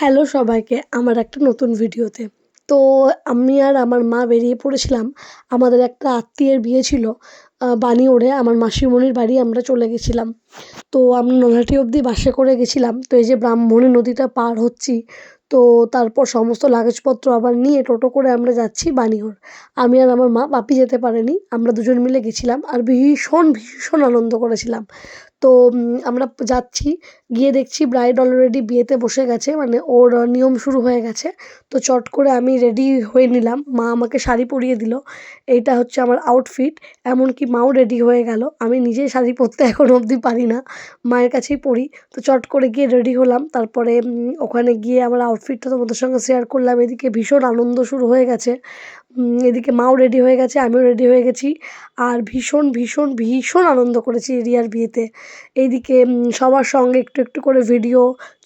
Hello সবাইকে, আমার একটা নতুন ভিডিওতে। তো আমি আর আমার মা বেরিয়ে পড়েছিলাম। আমাদের একটা আত্মীয়ের বিয়ে ছিল বানি ওড়ে, আমার মাসিমণির বাড়ি আমরা চলে গেছিলাম। তো আমরা নলহাটি অবধি বাসে করে গেছিলাম। তো এই যে ব্রাহ্মণী নদীটা পার হচ্ছি তো তারপর সমস্ত লাগেজপত্র আবার নিয়ে টোটো করে আমরা যাচ্ছি বানিওড় আমি আর আমার মা বাপি যেতে পারেনি, আমরা দুজন মিলে গেছিলাম আর ভীষণ ভীষণ আনন্দ করেছিলাম। তো আমরা যাচ্ছি, গিয়ে দেখছি ব্রাইড অলরেডি বিয়েতে বসে গেছে মানে ওর নিয়ম শুরু হয়ে গেছে। তো চট করে আমি রেডি হয়ে নিলাম, মা আমাকে শাড়ি পরিয়ে দিল, এইটা হচ্ছে আমার আউটফিট এমনকি মাও রেডি হয়ে গেল। আমি নিজেই শাড়ি পরতে এখন অবধি পারি না, মায়ের কাছেই পরি। তো চট করে গিয়ে রেডি হলাম, তারপরে ওখানে গিয়ে আমার আউটফিটটা তোমাদের সঙ্গে শেয়ার করলাম। এদিকে ভীষণ আনন্দ শুরু হয়ে গেছে। এদিকে মাও রেডি হয়ে গেছে, আমিও রেডি হয়ে গেছি। আর ভীষণ ভীষণ ভীষণ আনন্দ করেছি রিয়ার বিয়েতে। এইদিকে সবার সঙ্গে একটু একটু করে ভিডিও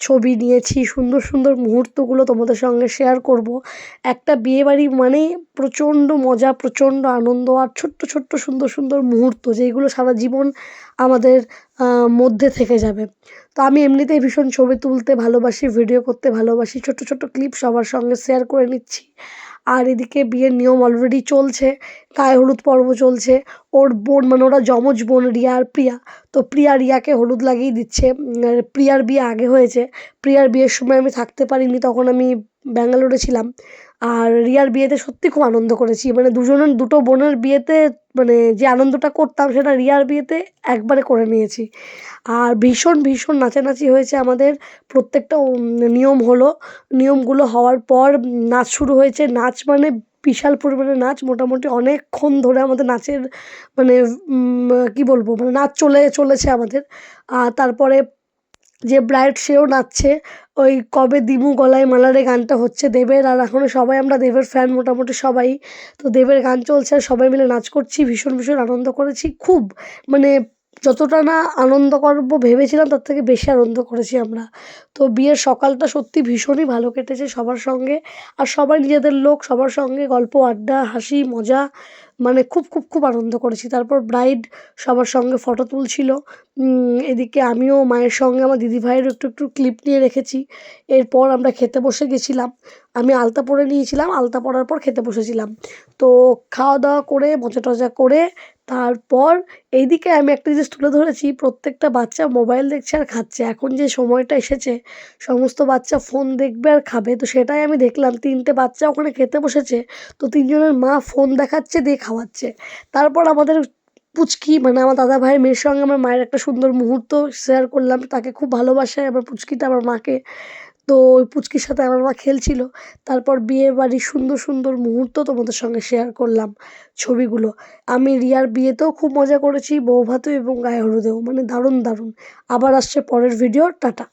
ছবি নিয়েছি, সুন্দর সুন্দর মুহূর্তগুলো তোমাদের সঙ্গে শেয়ার করব। একটা বিয়েবাড়ি মানেই প্রচণ্ড মজা, প্রচণ্ড আনন্দ আর ছোট্ট ছোট্ট, সুন্দর সুন্দর মুহূর্ত যেইগুলো সারা জীবন আমাদের মধ্যে থেকে যাবে। তো আমি এমনিতেই ভীষণ ছবি তুলতে ভালোবাসি ভিডিও করতে ভালোবাসি, ছোট্ট ছোট্ট ক্লিপ সবার সঙ্গে শেয়ার করে নিচ্ছি। আর এদিকে বিয়ের নিয়ম অলরেডি চলছে, গায়ে হলুদ পর্ব চলছে। ওর বোন মানে ওরা যমজ বোন রিয়া আর প্রিয়া। তো প্রিয়া রিয়াকে হলুদ লাগিয়ে দিচ্ছে। প্রিয়ার বিয়ে আগে হয়েছে। প্রিয়ার বিয়ের সময় আমি থাকতে পারিনি, তখন আমি ব্যাঙ্গালোরে ছিলাম। আর রিয়ার বিয়েতে সত্যি খুব আনন্দ করেছি। মানে দুজনের, দুটো বোনের বিয়েতে মানে যে আনন্দটা করতাম সেটা রিয়ার বিয়েতে একবারে করে নিয়েছি। আর ভীষণ ভীষণ নাচানাচি হয়েছে আমাদের। প্রত্যেকটা নিয়ম হলো। নিয়মগুলো হওয়ার পর নাচ শুরু হয়েছে। নাচ মানে বিশাল পরিমাণে নাচ। মোটামুটি অনেকক্ষণ ধরে আমাদের নাচের মানে কী বলব? মানে নাচ চলে, চলেছে আমাদের। আর তারপরে যে ব্রাইড সেও নাচছে, ওই কবে দিমু গলায় মালারে গানটা হচ্ছে দেবের, আর এখনও সবাই আমরা দেবের ফ্যান মোটামুটি সবাই। তো দেবের গান চলছে, আর সবাই মিলে নাচ করছি, ভীষণ ভীষণ আনন্দ করেছি, খুব মানে যতটা না আনন্দ করব ভেবেছিলাম, তার থেকে বেশি আনন্দ করেছি আমরা। তো বিয়ের সকালটা সত্যি ভীষণই ভালো কেটেছে সবার সঙ্গে, আর সবাই নিজেদের লোক, সবার সঙ্গে গল্প, আড্ডা, হাসি, মজা মানে খুব খুব খুব আনন্দ করেছি। তারপর ব্রাইড সবার সঙ্গে ফটো তুলছিল। এদিকে আমিও মায়ের সঙ্গে, আমার দিদিভাইয়েরও একটু একটু ক্লিপ নিয়ে রেখেছি। এরপর আমরা খেতে বসে গেছিলাম। আমি আলতা পরে নিয়েছিলাম, আলতা পরার পর খেতে বসেছিলাম। তো খাওয়া দাওয়া করে, মজা টজা করে, তারপর এইদিকে আমি একটা জিনিস তুলে ধরেছি, প্রত্যেকটা বাচ্চা মোবাইল দেখছে আর খাচ্ছে। এখন যে সময়টা এসেছে, সমস্ত বাচ্চা ফোন দেখবে আর খাবে। তো সেটাই আমি দেখলাম, তিনটে বাচ্চা ওখানে খেতে বসেছে। তো তিনজনের মা ফোন দেখাচ্ছে দিয়ে খাওয়াচ্ছে। তারপর আমাদের পুচকি মানে আমার দাদা ভাইয়ের মেয়ের সঙ্গে আমার মায়ের একটা সুন্দর মুহূর্ত শেয়ার করলাম। তাকে খুব ভালোবাসে আমার পুচকিটা, আমার মাকে। তো ওই পুচকির সাথে আমার মা খেলছিল। তারপর বিয়ে বাড়ির সুন্দর সুন্দর মুহূর্ত তোমাদের সঙ্গে শেয়ার করলাম ছবিগুলো। আমি রিয়ার বিয়েতেও খুব মজা করেছি বউ এবং গায়ে হলুদেও। মানে দারুণ দারুণ। আবার আসছে পরের ভিডিও টাটা।